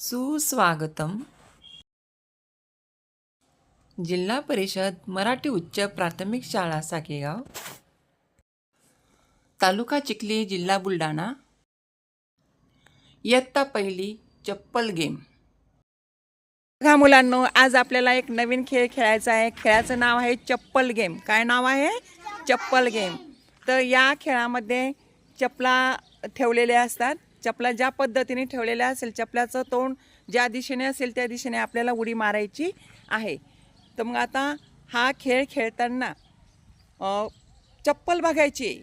सुस्वागतम. जिल्हा परिषद मराठी उच्च प्राथमिक शाळा साकेगाव. तालुका चिखली जिल्हा बुलढाणा. इयत्ता पहिली चप्पल गेम. बघा मुलांनो आज आपल्याला एक नवीन खेळ खेळायचा आहे. खेळाचं नाव आहे चप्पल गेम. काय नाव आहे? चप्पल गेम. तर या खेळामध्ये चपला ठेवलेल्या असतात. चपला ज्या पद्धतीने ठेवलेल्या असेल चपलाचं तोंड ज्या दिशेने असेल त्या दिशेने आपल्याला उडी मारायची आहे. तर मग आता हा खेळ खेळताना चप्पल बघायची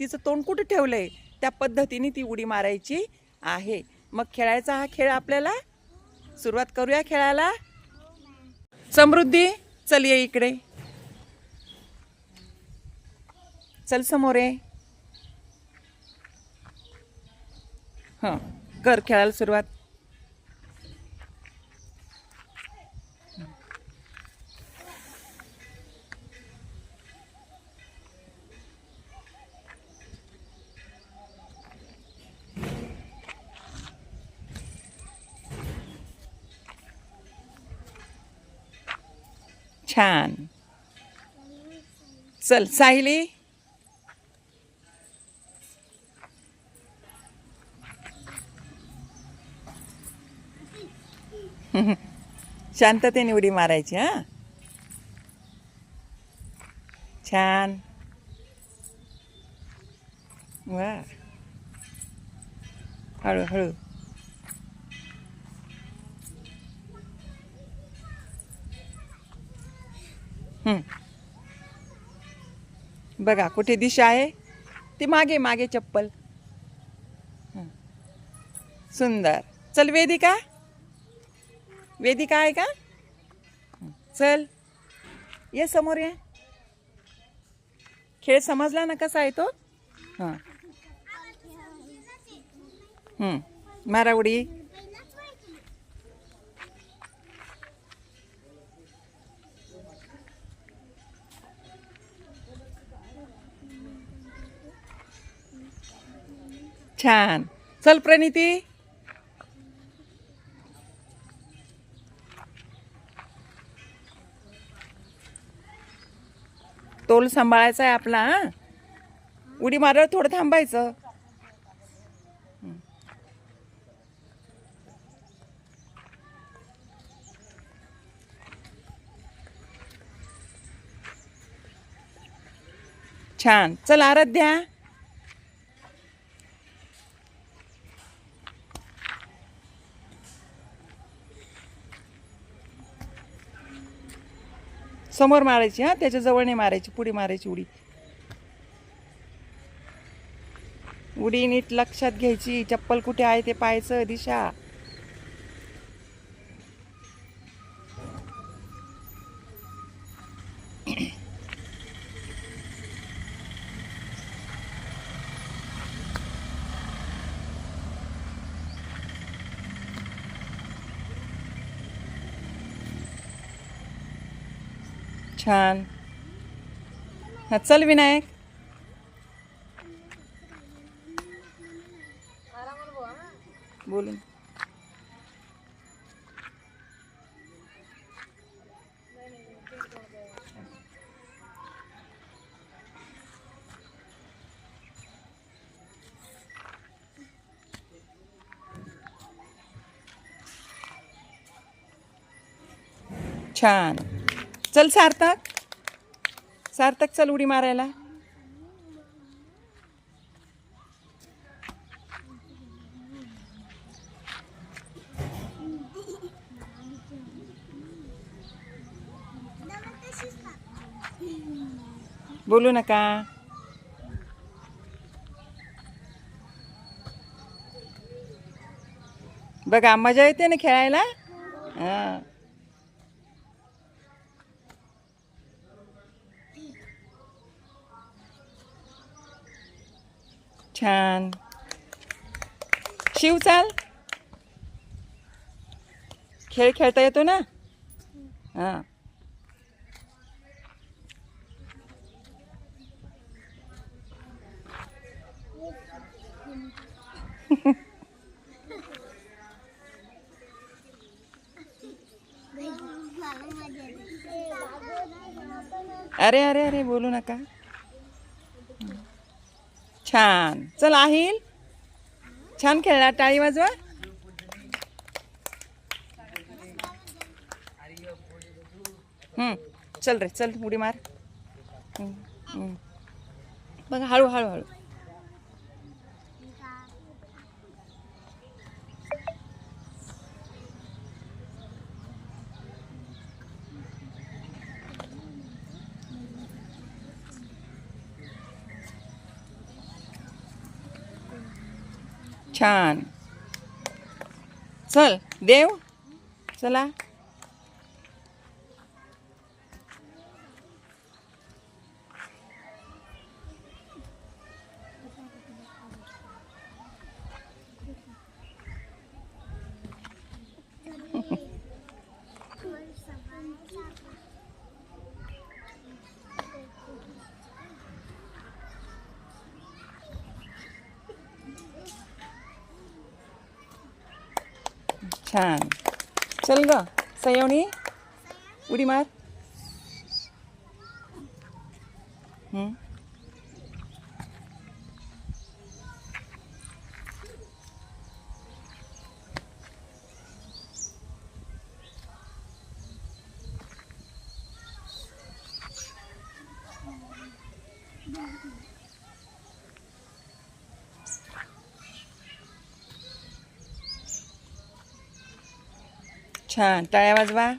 तिचं तोंड कुठं ठेवलं आहे त्या पद्धतीने ती उडी मारायची आहे. मग खेळायचा हा खेळ आपल्याला? सुरुवात करूया खेळायला समृद्धी चल ये इकडे. चल समोर ये. हां. कर खेळायला सुरुवात. छान. चल साहिली. शांततेने उडी मारायची हा? छान. वा हळूहळू. बघा कुठे दिशा आहे? ती मागे मागे चप्पल. सुंदर. चल वेदिका. वेदिका आहे का? चल. ये समोर ये. खेळ समजला ना कसा आहे तो? हां. हं. मारा उडी छान. चल प्रणिती. तोल सांभाळायचा आहे आपला हा? उडी मारल्यावर थोडं थांबायचं. छान. चल आराध्या समोर मारायची हां? त्याच्याजवळ नाही मारायची पुढे मारायची उडी. उडी नीट लक्षात घ्यायची चप्पल कुठे आहे ते पाहायचं दिशा. छान हा चल विनायक बोलून छान चल सार्थक. सार्थक चल उडी मारायला. बोलू नका. बघा मजा येते ना खेळायला? हां. छान. शिव चाल. खेळ खेळता येतो ना? हां. अरे अरे अरे बोलू नका. छान. चल आहिल छान खेळला टाळी वाजवा. चल रे चल उडी मार. हम्म, बघ हळू हळू हळू. छान. चल देव. चला. छान. चल ग सयवणी? उडी मार. छान. टाळ्या वाजवा.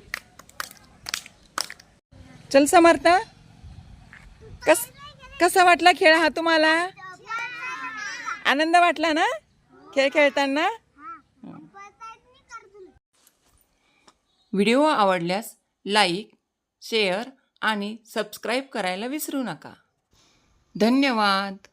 चल समर्थ. कस कसा वाटला खेळ हा तुम्हाला? आनंद वाटला ना? खेळ खेळताना? व्हिडिओ आवडल्यास लाईक शेअर आणि सबस्क्राईब करायला विसरू नका. धन्यवाद.